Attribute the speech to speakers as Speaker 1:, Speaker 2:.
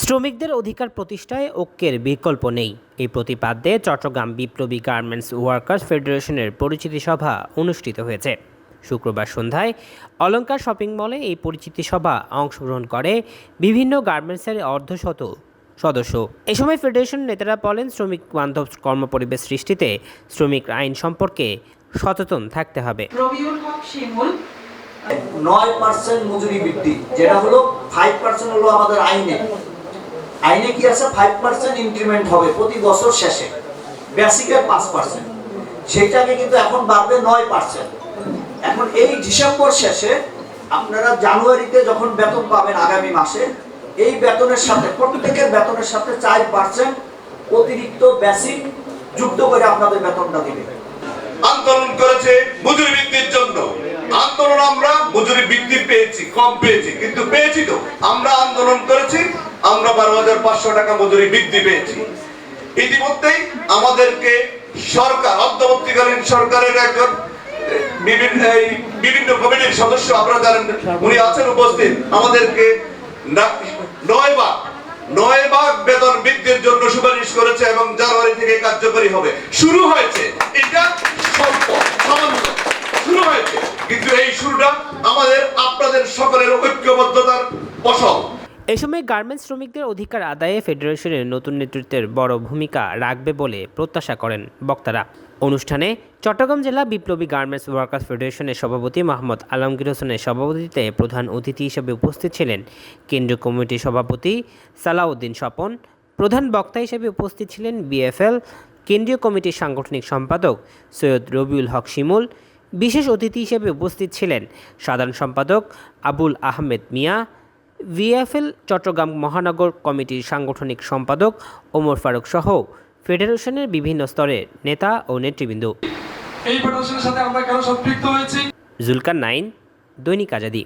Speaker 1: শ্রমিকদের অধিকার প্রতিষ্ঠায় ঐক্যের বিকল্প নেই। এই প্রতিপাদ্যে চট্টগ্রাম বিপ্লবী গার্মেন্টস ওয়ার্কার্স ফেডারেশনের পরিচিতি সভা অনুষ্ঠিত হয়েছে। শুক্রবার সন্ধ্যায় অলঙ্কার শপিং মলে এই পরিচিতি সভা অংশগ্রহণ করে বিভিন্ন গার্মেন্টসের অর্ধশত সদস্য। এ সময় ফেডারেশন নেতারা বলেন শ্রমিক বান্ধব কর্মপরিবেশ সৃষ্টিতে শ্রমিক আইন সম্পর্কে সচেতন থাকতে হবে।
Speaker 2: নয় পার্সেন্ট মজুরি বৃদ্ধি যেটা হলো ফাইভ পার্সেন্ট হলো আমাদের আইনে। আইনে কি আছে? ফাইভ পার্সেন্ট ইনক্রিমেন্ট হবে প্রতি বছর শেষে। বেসিকের পাঁচ পার্সেন্ট সেইটাকে কিন্তু এখন বাড়বে নয় পার্সেন্ট এখন এই ডিসেম্বর শেষে আপনারা জানুয়ারিতে যখন বেতন পাবেন আগামী মাসে, এই বেতনের সাথে, প্রত্যেকের বেতনের সাথে চার পার্সেন্ট অতিরিক্ত বেসিক যুক্ত করে আপনাদের বেতনটা দিবে।
Speaker 3: আন্দোলন করেছে মজুরি বৃদ্ধির জন্য। আন্দোলন আমরা মজুরি বৃদ্ধি পেয়েছি, কম পেয়েছি, কিন্তু পেয়েছি তো। আমরা আন্দোলন করেছি আমরা বারো হাজার পাঁচশো টাকা মজুরি বৃদ্ধি পেয়েছি। ইতিমধ্যেই আমাদেরকে সরকার, অন্তর্বর্তীকালীন সরকারের একজন, বিভিন্ন বিভিন্ন কমিটির সদস্য আপনারা জানেন, উনি আছেন উপস্থিত। আমাদেরকে নয় বার নয় ভাগ বেতন বৃদ্ধির জন্য সুপারিশ করেছে এবং জানুয়ারি থেকে কার্যকরী হবে। শুরু হয়েছে, এটা সামান্য। শুরু হয়েছে, কিন্তু এই শুরুটা আমাদের, আপনাদের সকলের ঐক্যবদ্ধতার ফসল।
Speaker 1: এ সময় গার্মেন্টস শ্রমিকদের অধিকার আদায়ে ফেডারেশনের নতুন নেতৃত্বের বড় ভূমিকা রাখবে বলে প্রত্যাশা করেন বক্তারা। অনুষ্ঠানে চট্টগ্রাম জেলা বিপ্লবী গার্মেন্টস ওয়ার্কার্স ফেডারেশনের সভাপতি মোহাম্মদ আলমগীর হোসেনের সভাপতিত্বে প্রধান অতিথি হিসেবে উপস্থিত ছিলেন কেন্দ্রীয় কমিটির সভাপতি সালাউদ্দিন স্বপন, প্রধান বক্তা হিসেবে উপস্থিত ছিলেন বিএফএল কেন্দ্রীয় কমিটির সাংগঠনিক সম্পাদক সৈয়দ রবিউল হক শিমুল, বিশেষ অতিথি হিসেবে উপস্থিত ছিলেন সাধারণ সম্পাদক আবুল আহমেদ মিয়া ভিএফএল চট্টগ্রাম মহানগর কমিটির সাংগঠনিক সম্পাদক ওমর ফারুক সহ ফেডারেশনের বিভিন্ন স্তরের নেতা ও নেতৃবৃন্দ।
Speaker 4: এই ফেডারেশনের সাথে আমরা কেন সম্পৃক্ত হয়েছি?
Speaker 1: জুলকার নাইন দৈনিক আজাদি।